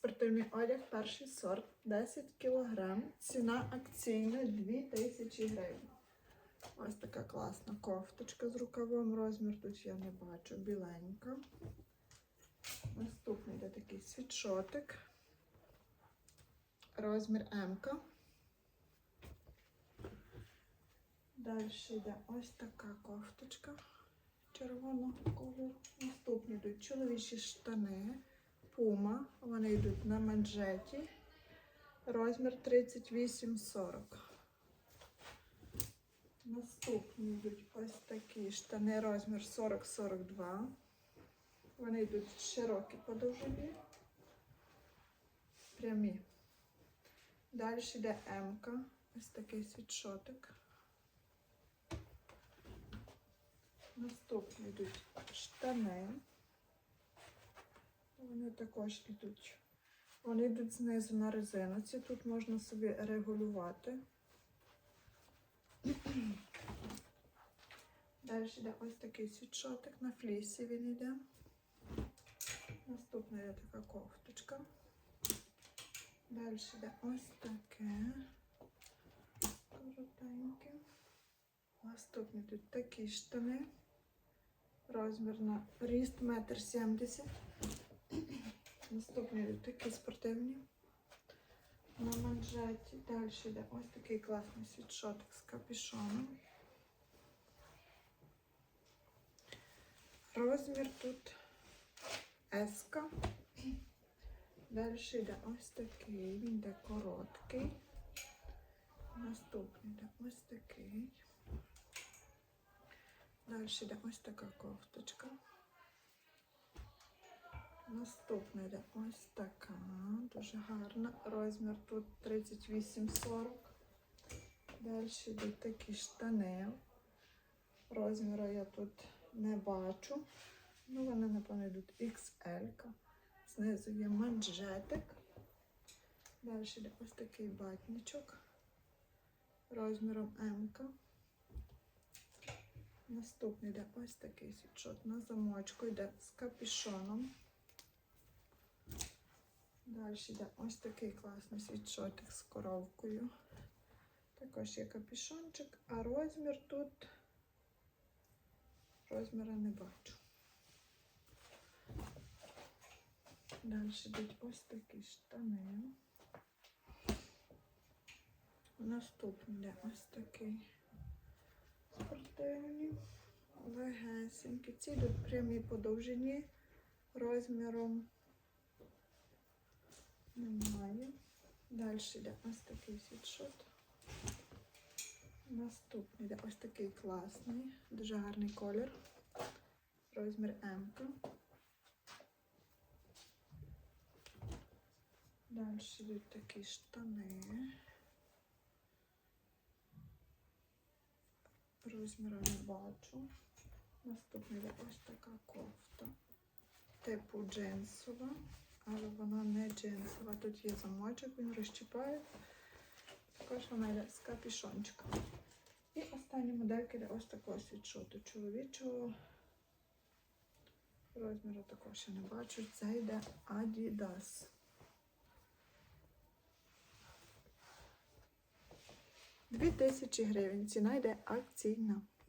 Спортивний одяг перший сорт 10 кг. Ціна акційна 2000 гривень. Ось така класна кофточка з рукавом. Розмір тут я не бачу, біленька. Наступний йде такий світшотик. Розмір М. Далі йде ось така кофточка червоного кольору. Наступні йдуть чоловічі штани. Пума. Вони йдуть на манжеті. Розмір 38-40. Наступні йдуть ось такі штани, розмір 40-42. Вони йдуть широкі по довжині. Прямі. Далі йде М-ка. Ось такий світшотик. Наступні йдуть штани. Вони також йдуть. Вони йдуть знизу на резинці. Тут можна собі регулювати. Далі йде ось такий світшотик на флісі він йде. Наступна йде така кофточка. Далі йде ось таке. Коротеньке. Наступні тут такі штани. Розмір на ріст метр сімдесят. Наступні такі спортивні. На манжеті. Далі йде ось такий класний світшотик з капюшоном. Розмір тут S. Далі йде ось такий, він йде короткий. Наступний йде ось такий. Далі йде ось така кофточка. Наступна йде ось така, дуже гарна. Розмір тут 38-40. Далі йдуть такі штани. Розміру я тут не бачу. Ну, вони, напевно, йдуть XL. Знизу є манжетик. Далі йде ось такий батничок розміром М. Наступний йде ось такий світшот на замочку, йде з капюшоном. Далі йде ось такий класний світшотик з коровкою. Також є капюшончик, а розмір тут розміра не бачу. Далі йдуть ось такі штани. Наступний йде ось такий спортивні, легесенькі. Ці йдуть прямі по довжині розміром немає. Далі йде ось такий світшот. Наступний йде ось такий класний, дуже гарний колір. Розмір М. Далі йдуть такі штани. Розміру не бачу. Наступна йде ось така кофта. Типу джинсова, але вона не джинсова. Тут є замочок, він розчіпає. Також вона йде з капюшончиком. І остання моделька йде ось такого світшоту чоловічого. Розміру також я не бачу. Це йде Adidas. Дві тисячі гривень. Ціна йде акційна.